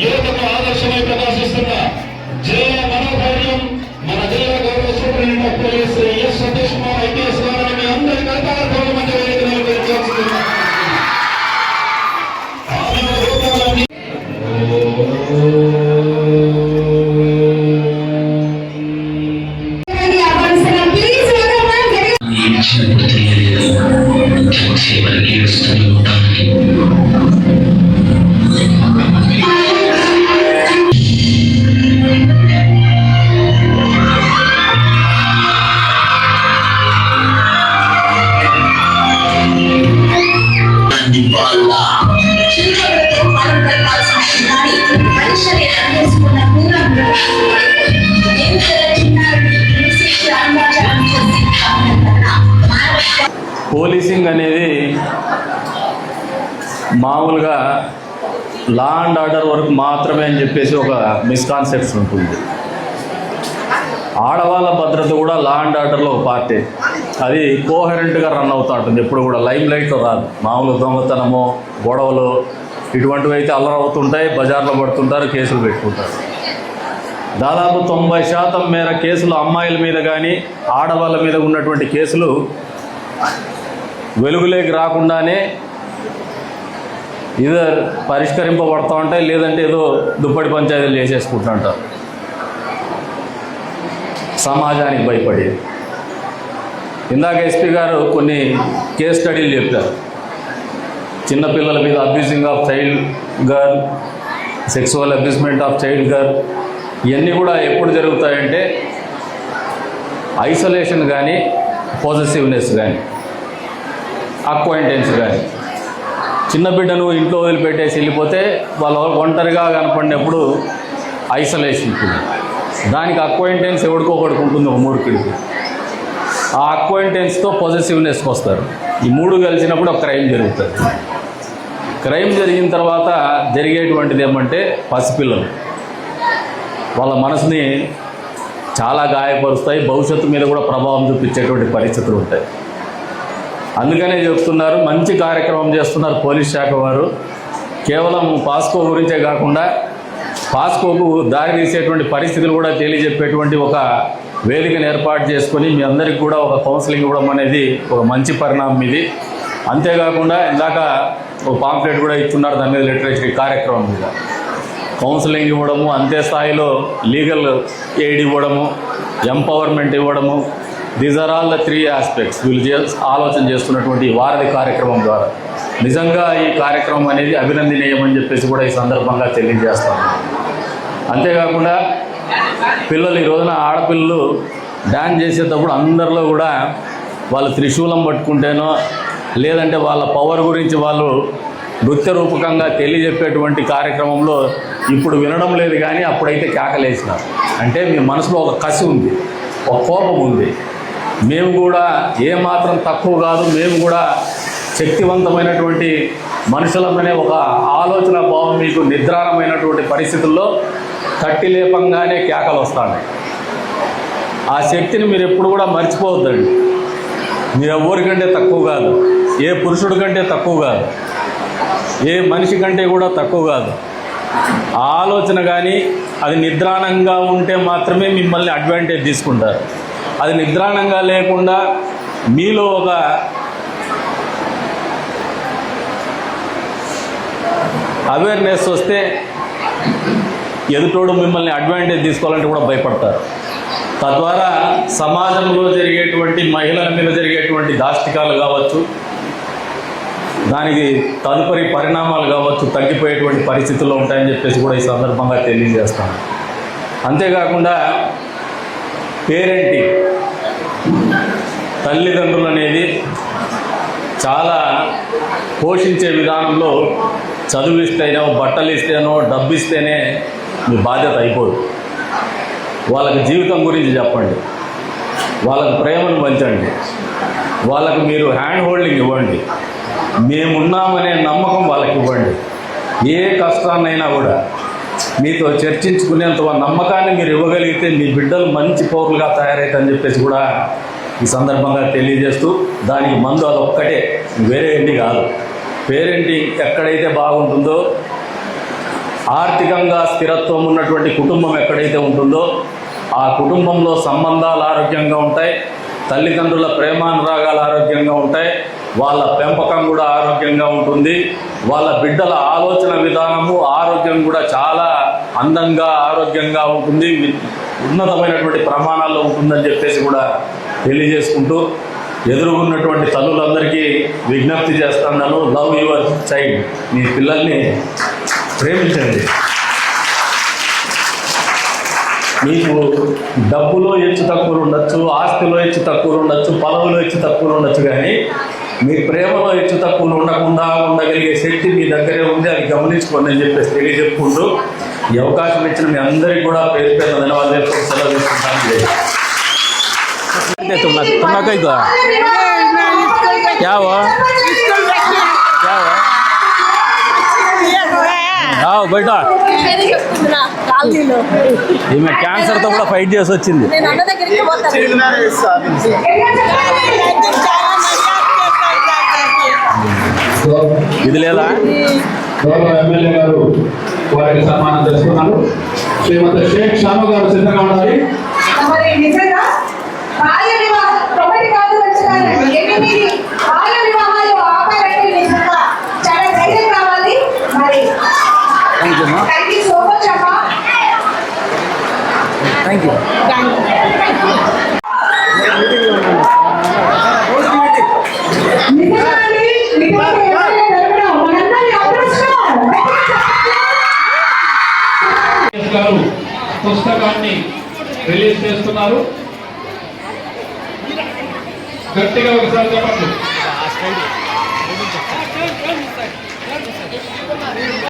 యువతకు ఆదర్శమై ప్రకాశిస్తున్న జిల్లా మనోధైర్యం మన జిల్లా గౌరవ సూపరింటెండెంట్ ఆఫ్ పోలీసింగ్ అనేది మామూలుగా లా అండ్ ఆర్డర్ వరకు మాత్రమే అని చెప్పేసి ఒక మిస్కాన్సెప్షన్ ఉంటుంది. ఆడవాళ్ళ భద్రత కూడా లా అండ్ ఆర్డర్లో ఒక పార్టీ. అది కోహరెంట్గా రన్ అవుతూ ఉంటుంది. ఎప్పుడు కూడా లైమ్ లైట్లో రాదు. మామూలు దొంగతనము గొడవలు ఇటువంటివి అయితే అల్లరవుతుంటాయి బజార్లో పడుతుంటారు కేసులు పెట్టుకుంటారు. దాదాపు తొంభై శాతం మేర కేసులు అమ్మాయిల మీద కానీ ఆడవాళ్ళ మీద ఉన్నటువంటి కేసులు వెలుగులోకి రాకుండానే ఇదర్ పరిష్కరింపబడతా ఉంటాయి లేదంటే ఏదో దుప్పటి పంచాయతీలు చేసేసుకుంటుంటారు సమాజానికి భయపడి ఇందాక ఎస్పీ గారు కొన్ని కేస్ స్టడీలు చెప్పారు. చిన్నపిల్లల మీద abusing of child girl sexual abusement of child girl ఇవన్నీ కూడా ఎప్పుడు జరుగుతాయంటే ఐసోలేషన్ కానీ పాజిటివ్నెస్ కానీ. అక్వైంటెన్స్ కానీ చిన్న బిడ్డను ఇంట్లో వదిలిపెట్టేసి వెళ్ళిపోతే వాళ్ళ ఒంటరిగా కనపడినప్పుడు ఐసోలేషన్ ఉంటుంది దానికి అక్వైంటెన్స్ ఎవడికో ఒకటికి ఉంటుంది ఒక మూర్ఖుడికి. ఆ అక్వైంటెన్స్తో పాజిటివ్నెస్కి వస్తారు. ఈ మూడు కలిసినప్పుడు ఒక క్రైమ్ జరుగుతుంది. క్రైమ్ జరిగిన తర్వాత జరిగేటువంటిది ఏమంటే పసిపిల్లలు. వాళ్ళ మనసుని చాలా గాయపరుస్తాయి భవిష్యత్తు మీద కూడా ప్రభావం చూపించేటువంటి పరిస్థితులు ఉంటాయి. అందుకనే చెప్తున్నారు మంచి కార్యక్రమం చేస్తున్నారు పోలీస్ శాఖ వారు. కేవలం పాస్కో గురించే కాకుండా పాస్కోకు దారి తీసేటువంటి పరిస్థితులు కూడా తెలియజెప్పేటువంటి ఒక వేదికను ఏర్పాటు చేసుకొని మీ అందరికీ కూడా ఒక కౌన్సిలింగ్ ఇవ్వడం అనేది ఒక మంచి పరిణామం ఇది. అంతేకాకుండా ఇందాక ఒక పాంప్లెట్ కూడా ఇచ్చున్నారు దాని మీద లిటరేచర్ కార్యక్రమం మీద. కౌన్సిలింగ్ ఇవ్వడము అంతే స్థాయిలో లీగల్ ఎయిడ్ ఇవ్వడము ఎంపవర్మెంట్ ఇవ్వడము these are all the three aspects వీళ్ళు ఆలోచన చేస్తున్నటువంటి వారధి కార్యక్రమం ద్వారా. నిజంగా ఈ కార్యక్రమం అనేది అభినందనీయమని చెప్పేసి కూడా ఈ సందర్భంగా తెలియజేస్తాను. అంతేకాకుండా పిల్లలు ఈ రోజున ఆడపిల్లలు డ్యాన్స్ చేసేటప్పుడు అందరిలో కూడా వాళ్ళు త్రిశూలం పట్టుకుంటేనో లేదంటే వాళ్ళ పవర్ గురించి వాళ్ళు నృత్య రూపకంగా తెలియజెప్పేటువంటి కార్యక్రమంలో ఇప్పుడు వినడం లేదు కానీ అప్పుడైతే కేకలేసిన అంటే మీ మనసులో ఒక కసి ఉంది ఒక కోపం ఉంది. మేము కూడా ఏమాత్రం తక్కువ కాదు మేము కూడా శక్తివంతమైనటువంటి మనుషులమనే ఒక ఆలోచన భావం మీకు నిద్రాణమైనటువంటి పరిస్థితుల్లో తట్టి లేపంగానే కేకలు వస్తాయి ఆ శక్తిని మీరు ఎప్పుడు కూడా మర్చిపోవద్దండి. మీరు ఎవరికంటే తక్కువ కాదు ఏ పురుషుడి కంటే తక్కువ కాదు ఏ మనిషి కంటే కూడా తక్కువ కాదు. ఆ ఆలోచన కానీ అది నిద్రాణంగా ఉంటే మాత్రమే మిమ్మల్ని అడ్వాంటేజ్ తీసుకుంటారు. అది నిద్రాణంగా లేకుండా మీలో ఒక అవేర్నెస్ వస్తే ఎదుటోడు మిమ్మల్ని అడ్వాంటేజ్ తీసుకోవాలంటే కూడా భయపడతారు. తద్వారా సమాజంలో జరిగేటువంటి మహిళల మీద జరిగేటువంటి దాష్టికాలు కావచ్చు దానికి తదుపరి పరిణామాలు కావచ్చు తగ్గిపోయేటువంటి పరిస్థితుల్లో ఉంటాయని చెప్పేసి కూడా ఈ సందర్భంగా తెలియజేస్తాను. అంతేకాకుండా పేరెంటింగ్ తల్లిదండ్రులు అనేది చాలా పోషించే విధానంలో చదువు ఇస్తేనో బట్టలు ఇస్తేనో డబ్బు ఇస్తేనే మీ బాధ్యత అయిపోదు. వాళ్ళకి జీవితం గురించి చెప్పండి. వాళ్ళకి ప్రేమను పంచండి. వాళ్ళకు మీరు హ్యాండ్ హోల్డింగ్ ఇవ్వండి. మేమున్నామనే నమ్మకం వాళ్ళకి ఇవ్వండి. ఏ కష్టాన్నైనా కూడా మీతో చర్చించుకునేంత నమ్మకాన్ని మీరు ఇవ్వగలిగితే మీ బిడ్డలు మంచి పౌరులుగా తయారవుతాయని చెప్పేసి కూడా ఈ సందర్భంగా తెలియజేస్తూ దానికి మందు అదొక్కటే. వేరే ఏంటి కాదు. పేరెంటింగ్ ఎక్కడైతే బాగుంటుందో ఆర్థికంగా స్థిరత్వం ఉన్నటువంటి కుటుంబం ఎక్కడైతే ఉంటుందో ఆ కుటుంబంలో సంబంధాలు ఆరోగ్యంగా ఉంటాయి తల్లిదండ్రుల ప్రేమానురాగాలు ఆరోగ్యంగా ఉంటాయి వాళ్ళ పెంపకం కూడా ఆరోగ్యంగా ఉంటుంది. వాళ్ళ బిడ్డల ఆలోచన విధానము ఆరోగ్యం కూడా చాలా అందంగా ఆరోగ్యంగా ఉంటుంది. ఉన్నతమైనటువంటి ప్రమాణాల్లో ఉంటుందని చెప్పేసి కూడా తెలియజేసుకుంటూ ఎదురుగున్నటువంటి తల్లులందరికీ విజ్ఞప్తి చేస్తున్నాను. Love your child. మీ పిల్లల్ని ప్రేమించండి. మీకు డబ్బులో హెచ్చు తక్కువలు ఉండొచ్చు ఆస్తిలో హెచ్చు తక్కువలు ఉండొచ్చు పొలంలో హెచ్చు తక్కువలు ఉండొచ్చు కానీ మీ ప్రేమలో హెచ్చు తక్కువ ఉండకుండా ఉండగలిగే శక్తి మీ దగ్గరే ఉంది అది గమనించుకోండి అని చెప్పేసి తెలియజెప్పుకుంటూ ఈ అవకాశం ఇచ్చిన మీ అందరికీ కూడా పేరు పేరు ధన్యవాదాలు సెలవు తీసుకుంటాను బయట ఈమె క్యాన్సర్తో కూడా ఫైట్ చేసి వచ్చింది ఇది లేదా గౌరవ ఎమ్మెల్యే గారు వారికి సన్మానం చేస్తున్నారు శ్రీమతి షేక్ షాను గారు సిద్ధంగా ఉండాలి. మరి నిజంగా బాల్య వివాహం గారు పుస్తకాన్ని రిలీజ్ చేస్తున్నారు. గట్టిగా ఒకసారి చెప్పండి.